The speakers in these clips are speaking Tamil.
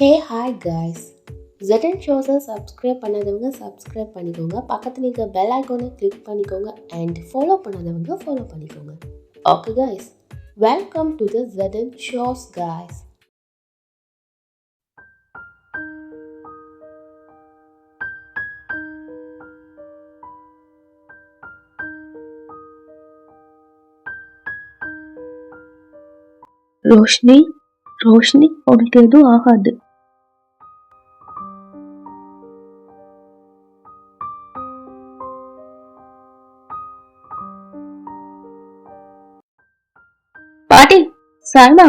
ஹே ஹாய் காய்ஸ் ஜெட்டன் ஷோஸை சப்ஸ்கிரைப் பண்ணாதவங்க சப்ஸ்கிரைப் பண்ணிக்கோங்க. பக்கத்தில் இருக்க பெல் ஐக்கோனை கிளிக் பண்ணிக்கோங்க அண்ட் ஃபாலோ பண்ணாதவங்க ஃபாலோ பண்ணிக்கோங்க. Okay guys welcome to the Jettan shows guys Roshini Roshini உனக்கு எதுவும் ஆகாது. சல்மா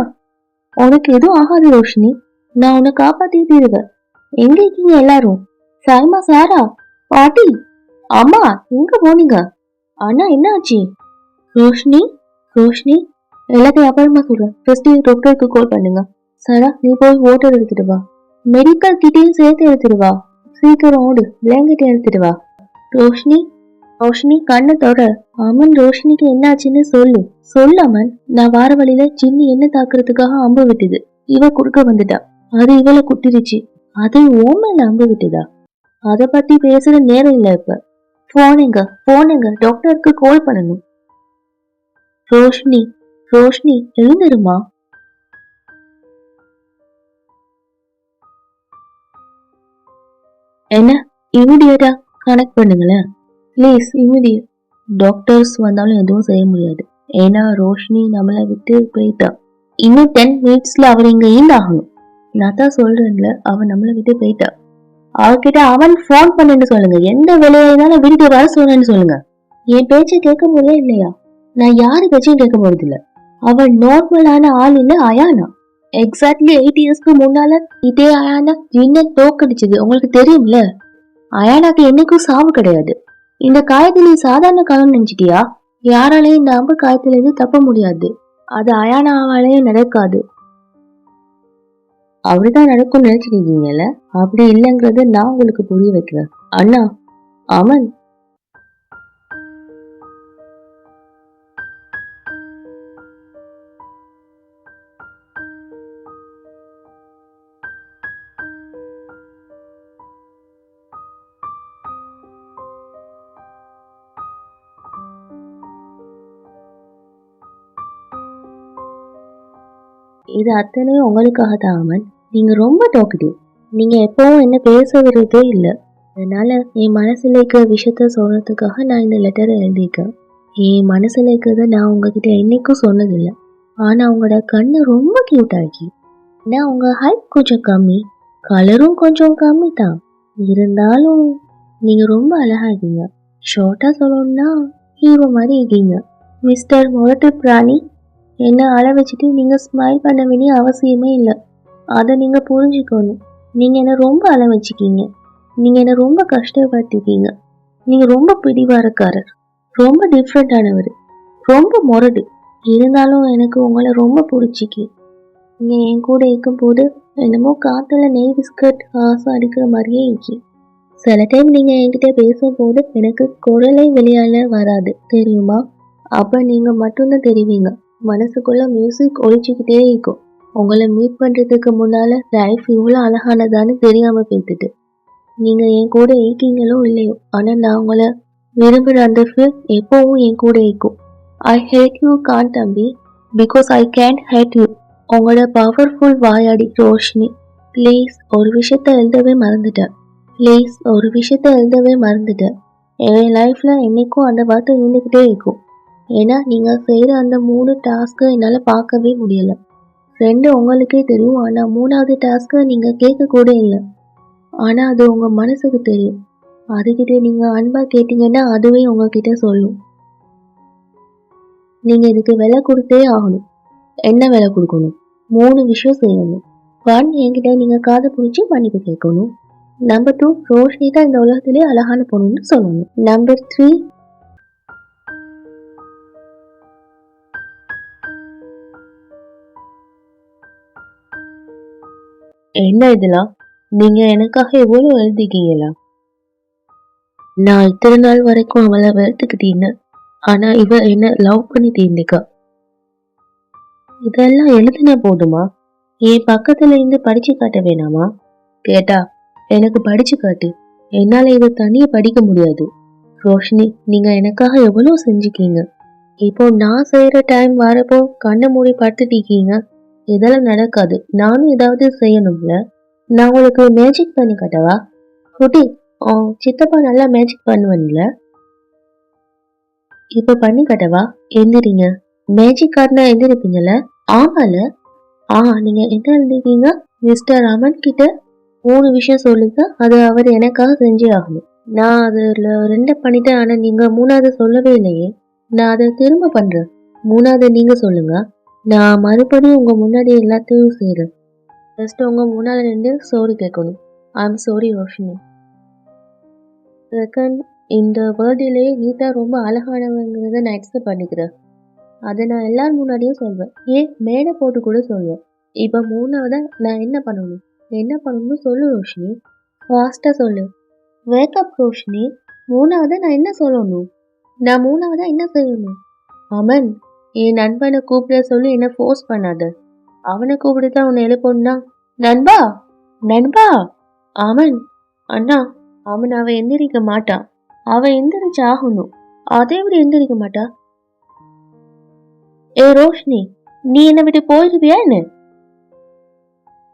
உனக்கு எதுவும் ஆகாது ரோஷினி. நான் உன்னை காப்பாத்தி தீருவேன் எங்க இருக்கீங்க எல்லாரும்? சல்மா சாரா பாட்டி அம்மா எங்க போனீங்க? அண்ணா என்ன ஆச்சு ரோஷினி ரோஷினி எல்லாத்தையும் அப்புறமா சொல்றேன். ஃபர்ஸ்ட் டாக்டருக்கு கால் பண்ணுங்க. சாரா நீ போய் ஓட்டர் எடுத்துட்டு வா. மெடிக்கல் கிட்டையும் சேர்த்து எடுத்துட்டு வா. சீக்கிரம் ஓடு. பிளாங்கெட் எடுத்துட்டு வா. ரோஷினி ரோஷினி கண்ணை தொட அமன் ரோஷினிக்கு என்னாச்சுன்னு சொல்லு. சொல்லு அமன். நான் வார வழியில சின்னி என்ன தாக்குறதுக்காக அம்பு விட்டுது. இவ குறுக்க வந்துட்டா. அது இவளை குட்டிருச்சு அது மேல அம்பு விட்டுதா? அத பத்தி பேசுற நேரம் இல்ல இப்ப. போனுங்க போனுங்க. டாக்டருக்கு கால் பண்ணணும். ரோஷினி ரோஷினி எழுந்திருமா? என்ன? இமிடியட்டா கனெக்ட் பண்ணுங்களேன். ப்ளீஸ் இமிடியட் டாக்டர்ஸ் வந்தாலும் எதுவும் செய்ய முடியாது. ஏன்னா ரோஷினி நம்மளை விட்டு போயிட்டா. இன்னும் டென் மினிட்ஸ்ல அவர் இங்க ஆகணும் நான் தான் சொல்றேன்ல அவன் நம்மளை விட்டு போயிட்டா. அவகிட்ட அவன் ஃபோன் பண்ணுன்னு சொல்லுங்க. எந்த வேலையாயிருந்தாலும் வீட்டுக்கு வர சொன்னேன்னு சொல்லுங்க. என் பேச்சை கேட்க முடியல இல்லையா? நான் யாரு பேச்சையும் கேட்க போறது இல்ல அவள் நார்மலான ஆள் இல்ல அயானா. எக்ஸாக்ட்லி எயிட் இயர்ஸ்க்கு முன்னால இதே அயானா என்ன தோக்கடிச்சது. உங்களுக்கு தெரியும்ல? அயானாக்கு என்னைக்கும் சாவு கிடையாது. இந்த காயத்துல நீ சாதாரண காலம் நினைச்சிட்டியா? யாராலையும் இந்த அம்பு காயத்திலிருந்து தப்ப முடியாது. அது அயானாவாலேயே நடக்காது. அவருதான் நடக்கும் நினைச்சிருக்கீங்கல்ல அப்படி இல்லைங்கிறத நான் உங்களுக்கு புரிய வைக்கிறேன். அண்ணா அமன் இது அத்தனையும் உங்களுக்காக தான் அமன் நீங்க ரொம்ப டாக்கட்டிவ் நீங்க எப்பவும் என்ன பேச விடுறதே இல்லை. அதனால என் மனசுல இருக்கிற விஷயத்த சொல்றதுக்காக நான் இந்த லெட்டரை எழுதியிருக்கேன். என் மனசுல இருக்கிறத நான் உங்ககிட்ட என்னைக்கும் சொன்னதில்லை. ஆனால் உங்களோட கண்ணு ரொம்ப கியூட் ஆகி ஏன்னா உங்கள் ஹைட் கொஞ்சம் கம்மி கலரும் கொஞ்சம் கம்மி தான் இருந்தாலும் நீங்கள் ரொம்ப அழகா இருக்கீங்க. ஷார்ட்டாக சொல்லணும்னா ஹீரோ மாதிரி இருக்கீங்க. மிஸ்டர் முரட்டு பிராணி என்ன அழ வச்சுட்டு நீங்கள் ஸ்மைல் பண்ண வேண்டிய அவசியமே இல்லை. அதை நீங்கள் புரிஞ்சுக்கணும். நீங்கள் என்ன ரொம்ப அழ வச்சுக்கீங்க. நீங்கள் என்ன ரொம்ப கஷ்டப்படுத்திக்கீங்க நீங்கள் ரொம்ப பிடிவாரக்காரர் ரொம்ப டிஃப்ரெண்டானவர் ரொம்ப முரடு. இருந்தாலும் எனக்கு உங்களை ரொம்ப பிடிச்சிக்கி. நீங்கள் என் கூட இருக்கும்போது என்னமோ காற்றுல நெய் பிஸ்கட் ஆசை அடிக்கிற மாதிரியே இருக்கி. சில டைம் நீங்கள் என்கிட்ட பேசும்போது எனக்கு குரலை விளையாட வராது. தெரியுமா? அப்போ நீங்கள் மட்டும்தான் தெரிவிங்க. மனசுக்குள்ள மியூசிக் ஒழிச்சுக்கிட்டே இருக்கும். உங்களை மீட் பண்றதுக்கு முன்னால லைஃப் இவ்வளோ அழகானதான்னு தெரியாம போய்த்துட்டு நீங்க என் கூட இருக்கீங்களோ இல்லையோ ஆனா நான் உங்களை விரும்புற அந்த ஃபீல் எப்பவும் என் கூட இருக்கும். ஐ ஹேட் யூ கான் தம்பி. Because I can hate you உங்களோட பவர்ஃபுல் வாயாடி ரோஷினி. ப்ளீஸ் ஒரு விஷயத்த எழுதவே மறந்துட்டேன் ப்ளீஸ் ஒரு விஷயத்த எழுதவே மறந்துட்டேன் என் லைஃப்ல என்னைக்கும் அந்த வார்த்தை நின்றுக்கிட்டே இருக்கும். ஏன்னா நீங்கள் செய்கிற அந்த மூணு டாஸ்க்கை என்னால் பார்க்கவே முடியலை. ரெண்டு உங்களுக்கே தெரியும். ஆனால் மூணாவது டாஸ்க்கை நீங்கள் கேட்க கூட இல்லை. ஆனால் அது உங்கள் மனசுக்கு தெரியும். அதுக்கிட்ட நீங்கள் அன்பாக கேட்டிங்கன்னா அதுவே உங்ககிட்ட சொல்லும். நீங்கள் இதுக்கு விலை கொடுத்தே ஆகணும். என்ன விலை கொடுக்கணும்? மூணு விஷயம் செய்யணும். ஒன் என்கிட்ட நீங்கள் காது பிடிச்சி மன்னிப்பு கேட்கணும். நம்பர் டூ ரோஷினி தான் இந்த உலகத்திலே அழகான பொண்ணுன்னு சொல்லணும். நம்பர் த்ரீ என்ன இதெல்லாம்? நீங்க எனக்காக எவ்வளவு எழுதிக்கீங்களா நான் இத்தனை நாள் வரைக்கும் அவளை வெறுத்துக்கிட்டீங்க ஆனா இவ என்ன லவ் பண்ணி தீர்ந்திக்கா இதெல்லாம் எழுதினா போதுமா? என் பக்கத்துல இருந்து படிச்சு காட்ட வேணாமா? கேட்டா எனக்கு படிச்சு காட்டு. என்னால இதை தனியா படிக்க முடியாது. ரோஷினி நீங்க எனக்காக எவ்வளவு செஞ்சுக்கீங்க? இப்போ நான் செய்யற டைம் வரப்போ கண்ணை மூடி படுத்துட்டீங்க இதெல்லாம் நடக்காது. நானும் ஏதாவது செய்யணும்ல? நான் உங்களுக்கு மேஜிக் பண்ணி காட்டவா? குட்டி சித்தப்பா நல்லா மேஜிக் பண்ணுவன்ல? இப்போ பண்ணி காட்டவா? எந்திரிங்க. மேஜிக் கார்ட்னா எந்திரிப்பீங்கல்ல? ஆமால. ஆ நீங்க என்ன எழுதிருக்கீங்க? மிஸ்டர் அமன் கிட்ட மூணு விஷயம் சொல்லுங்க. அது அவர் எனக்காக செஞ்சே ஆகணும். நான் அதில் ரெண்டை பண்ணிட்டேன் ஆனால் நீங்கள் மூணாவது சொல்லவே இல்லையே. நான் அதை திரும்ப பண்ணுறேன் மூணாவது நீங்கள் சொல்லுங்கள் நான் மறுபடியும் உங்கள் முன்னாடி எல்லாத்தையும் செய்கிறேன் ஃபஸ்ட்டு உங்கள் முன்னாடி நின்று சோரி கேட்கணும். I am sorry Roshini second இந்த வேர்ல்டிலேயே கீதா ரொம்ப அழகானவங்கிறத நான் அக்செப்ட் பண்ணிக்கிறேன். அதை நான் எல்லார் முன்னாடியும் சொல்வேன். ஏன்? மேடை போட்டு கூட சொல்வேன். இப்போ மூணாவதாக நான் என்ன பண்ணணும்? என்ன பண்ணணும்னு சொல்லு ரோஷினி ஃபாஸ்ட்டாக சொல்லு. வேக்கப் ரோஷினி மூணாவதை நான் என்ன சொல்லணும்? நான் மூணாவதாக என்ன செய்யணும்? அமன் என் நண்பனை கூப்பிட சொல்லி என்ன ஃபோர்ஸ் பண்ணாத. அவனை கூப்பிட்டு தான் உன்னை எழுப்பணும்னா. நண்பா? நண்பா? அவன். அண்ணா அவன் அவன் எந்திரிக்க மாட்டான் அவன் எந்திரிச்சு ஆகணும். அதே விட எந்திரிக்க மாட்டா. ஏ ரோஷினி நீ என்னை விட்டு போயிடுவியா என்ன?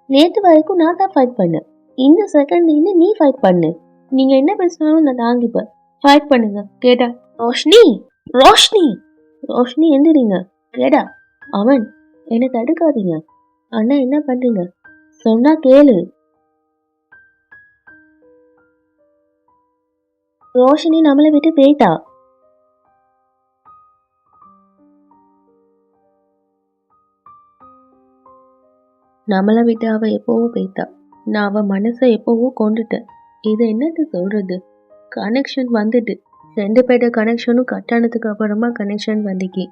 நேத்து வரைக்கும் நான் தான் ஃபைட் பண்ணேன். இந்த செகண்ட் இன்னும் நீ ஃபைட் பண்ணு. நீங்க என்ன பேசினாலும் நான் தாங்கிப்பேன். ஃபைட் பண்ணுங்க. கேட்டா ரோஷினி? ரோஷினி? ரோஷினி எந்திரிங்க. கேடா அவன் என்னை தடுக்காதீங்க. அண்ணா என்ன பண்றீங்க? சொன்னா கேளு. ரோஷினி நம்மளை விட்டு போயிட்டா? நம்மளை விட்டு அவ எப்போவோ போயிட்டா. நான் அவ மனசை எப்போவோ கொண்டுட்டேன். இது என்னது சொல்றது? கனெக்ஷன் வந்துட்டு. ரெண்டு பேர்ட கனெக்ஷனும் கட் ஆனதுக்கு அப்புறமா கனெக்ஷன் வந்துக்கி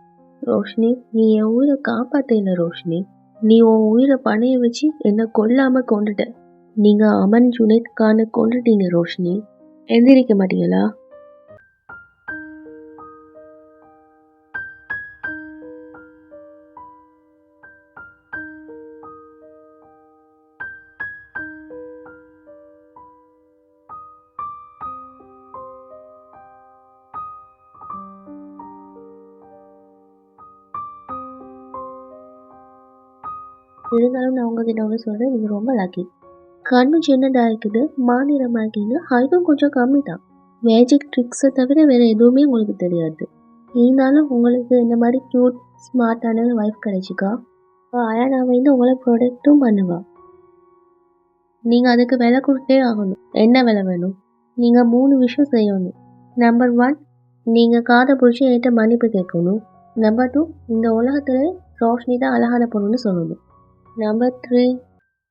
ரோஷினி நீ என் உயிரை காப்பாத்தல ரோஷினி. நீ உன் உயிரை பணைய வச்சு என்னை கொல்லாம கொண்டுட்ட. நீங்க அமன் ஜுனைத் கானை கொண்டுட்டீங்க ரோஷினி. எந்திரிக்க மாட்டீங்களா? இருந்தாலும் நான் உங்ககிட்ட ஒன்று சொல்கிறேன் நீங்கள் ரொம்ப லக்கி கண்ணு சின்னதாக இருக்குது. மாநிலமாக இருக்கீங்க ஹைட்டும் கொஞ்சம் கம்மி தான் மேஜிக் ட்ரிக்ஸை தவிர வேறு எதுவுமே உங்களுக்கு தெரியாது. இருந்தாலும் உங்களுக்கு இந்த மாதிரி க்யூட் ஸ்மார்ட்டான ஒய்ஃப் கிடைச்சிக்கா? அயானா வந்து உங்களை ப்ரொடெக்டும் பண்ணுவாள் நீங்கள் அதுக்கு விலை கொடுத்தே ஆகணும். என்ன விலை வேணும்? நீங்கள் மூணு விஷயம் செய்யணும். நம்பர் ஒன் நீங்கள் காதை பிடிச்சி என்கிட்ட மன்னிப்பு கேட்கணும். நம்பர் டூ இந்த உலகத்தில் ரோஷினி தான் அழகான பொண்ணுன்னு சொல்லணும். நம்பர் த்ரீ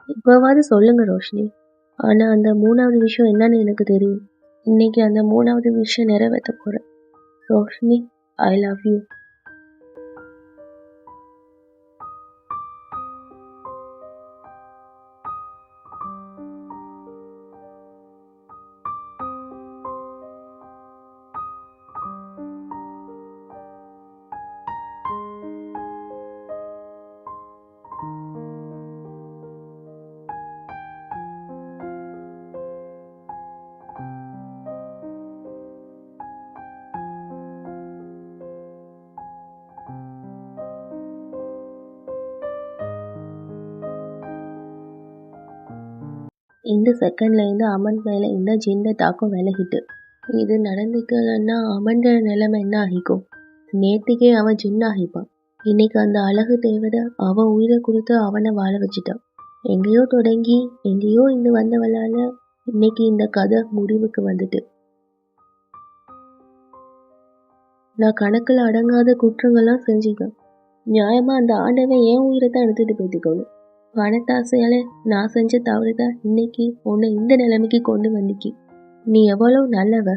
இப்போவாது சொல்லுங்க ரோஷினி. ஆனால் அந்த மூணாவது விஷயம் என்னன்னு எனக்கு தெரியும். இன்னைக்கு அந்த மூணாவது விஷயம் நிறைவேற்ற போகிறேன் ரோஷினி ஐ லவ் யூ இந்த செகண்ட்லேருந்து அமன் மேலே இந்த ஜின்ன தாக்கம் விலகிட்டு. இது நடந்துக்கலன்னா அமன்ற நிலைமை என்ன ஆகிக்கும்? நேற்றுக்கே அவன் ஜின் ஆகிப்பான். இன்னைக்கு அந்த அழகு தேவதை அவன் உயிரை கொடுத்து அவனை வாழ வச்சுட்டான். எங்கேயோ தொடங்கி எங்கேயோ இந்த வந்தவளால இன்னைக்கு இந்த கதை முடிவுக்கு வந்துட்டு. நான் கணக்கில் அடங்காத குற்றங்கள்லாம் செஞ்சுக்கேன் நியாயமாக அந்த ஆண்டவன் என் உயிரை தான் எடுத்துகிட்டு போயிட்டுக்கணும் பணத்தாசையால நான் செஞ்ச தவறு தான் இன்னைக்கு உன்னை இந்த நிலைமைக்கு கொண்டு வந்துக்கி நீ எவ்வளவு நல்லவ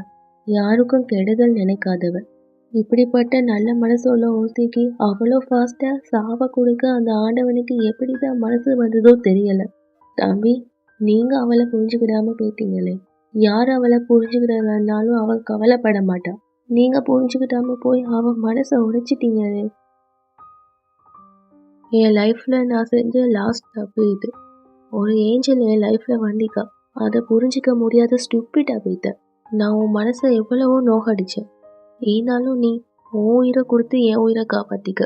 யாருக்கும் கெடுதல் நினைக்காதவ. இப்படிப்பட்ட நல்ல மனசு உள்ள ஒருத்திக்கு அவ்வளோ ஃபாஸ்டா சாவ கொடுக்க அந்த ஆண்டவனுக்கு எப்படி தான் மனசு வந்ததோ தெரியல. தம்பி நீங்க அவளை புரிஞ்சுக்கிடாம போயிட்டீங்களே. யார் அவளை புரிஞ்சுக்கிடலன்னாலும் அவள் கவலைப்பட மாட்டா. நீங்க புரிஞ்சுக்கிட்டாம போய் அவன் மனசை உடைச்சிட்டீங்களே. என் லைஃப்பில் நான் செஞ்ச லாஸ்ட் தப்பு இது. ஒரு ஏஞ்சல் என் லைஃப்பில் வந்திக்கா அதை புரிஞ்சிக்க முடியாத ஸ்டூப்பிட் போயிட்டேன் நான் உன் மனசை எவ்வளவோ நோகடிச்சேன். ஏனாலும் நீ உன் உயிரை கொடுத்து என் உயிரை காப்பாற்றிக்க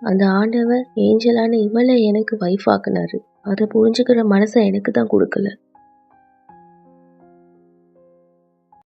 அந்த ஆண்டவன் ஏஞ்சலான இவளை எனக்கு வைஃப் ஆக்குனாரு. அதை புரிஞ்சுக்கிற மனசை எனக்கு தான் கொடுக்கல.